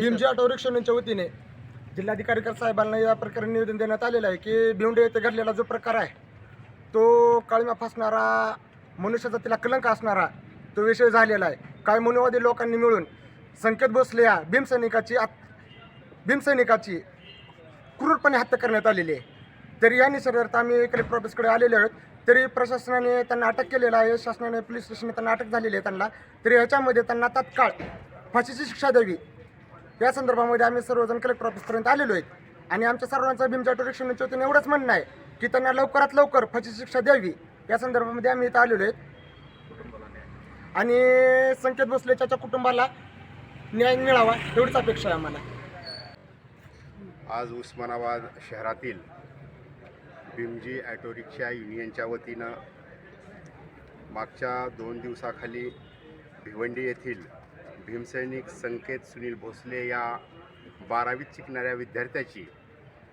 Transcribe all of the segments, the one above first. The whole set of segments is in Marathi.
भीमजी ऑटो रिक्षाच्या वतीने जिल्हाधिकारी साहेबांना या प्रकारे निवेदन देण्यात आलेलं आहे की भिवंडे येथे घडलेला जो प्रकार आहे तो काळीमा फासणारा मनुष्य जातीला कलंक असणारा तो विषय झालेला आहे. काही मनुवादी लोकांनी मिळून संकेत भोसले या भीमसैनिकाची आत- भीमसैनिकाची क्रूरपणे हत्या करण्यात आलेली आहे. तरी या निसर्गार्थ आम्ही कलेक्टर ऑफिसकडे आलेले आहोत तरी प्रशासनाने त्यांना अटक केलेलं आहे. शासनाने पोलीस स्टेशनने त्यांना अटक झालेली आहे त्यांना. तरी ह्याच्यामध्ये त्यांना तात्काळ फाशीची शिक्षा द्यावी. या संदर्भामध्ये आम्ही सर्वजण कलेक्टर ऑफिसपर्यंत आलेलो आहेत आणि आमच्या सर्वांचं भीमच्या ऑटोरिक्षाच्या वतीने एवढंच म्हणणं आहे की त्यांना लवकरात लवकर फाशीची शिक्षा द्यावी. या संदर्भामध्ये आम्ही इथं आलेलो आहेत आणि संकेत भोसले त्याच्या कुटुंबाला न्याय मिळावा एवढीच अपेक्षा आहे आम्हाला. आज उस्मानाबाद शहरातील भीमजी ॲटो रिक्षा युनियनच्या वतीनं मागच्या दोन दिवसाखाली भिवंडी येथील भीमसैनिक संकेत सुनील भोसले या बारावीत शिकणाऱ्या विद्यार्थ्याची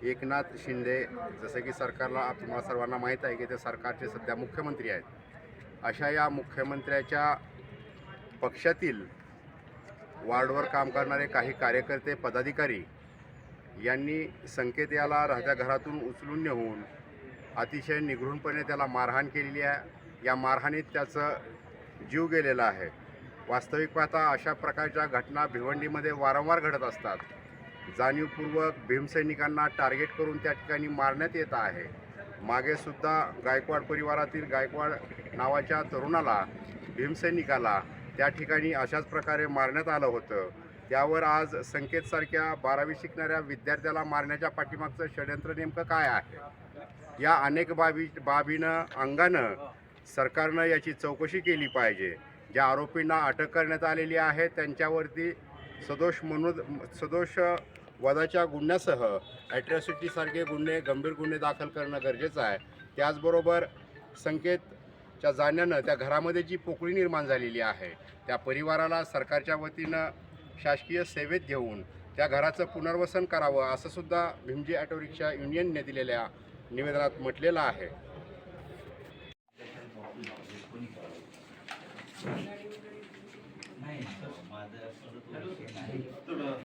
एकनाथ शिंदे जसं की सरकारला तुम्हाला सर्वांना माहीत आहे की ते सरकारचे सध्या मुख्यमंत्री आहेत अशा या मुख्यमंत्र्याच्या पक्षातील वार्डवर काम करणारे काही कार्यकर्ते पदाधिकारी यांनी संकेत याला राहत्या घरातून उचलून नेऊन अतिशय निघृणपणे त्याला मारहाण केलेली आहे. या मारहाणीत त्याचं जीव गेलेला आहे. वास्तविक पाहता अशा प्रकारच्या घटना भिवंडीमध्ये वारंवार घडत असतात. जाणीवपूर्वक भीमसैनिकांना टार्गेट करून त्या ठिकाणी मारण्यात येत आहे. मागेसुद्धा गायकवाड परिवारातील गायकवाड नावाच्या तरुणाला भीमसैनिकाला त्या ठिकाणी अशाच प्रकारे मारण्यात आलं होतं. त्यावर आज संकेतसारख्या बारावी शिकणाऱ्या विद्यार्थ्याला मारण्याच्या पाठीमागचं षडयंत्र नेमकं काय आहे? या अनेक बाबी बाबीनं अंगानं सरकारनं याची चौकशी केली पाहिजे. ज्या आरोपींना अटक करण्यात आलेली आहे त्यांच्यावरती सदोष मनोद सदोष वधाच्या गुन्ह्यासह ॲट्रॉसिटीसारखे गुन्हे गंभीर गुन्हे दाखल करणं गरजेचं आहे. त्याचबरोबर संकेतच्या जाण्यानं त्या घरामध्ये जी पोकळी निर्माण झालेली आहे त्या परिवाराला सरकारच्या वतीनं शासकीय सेवेत घेऊन त्या घराचं पुनर्वसन करावं असंसुद्धा भीमजी ऑटो रिक्षा युनियनने दिलेल्या निवेदनात म्हटलेलं आहे.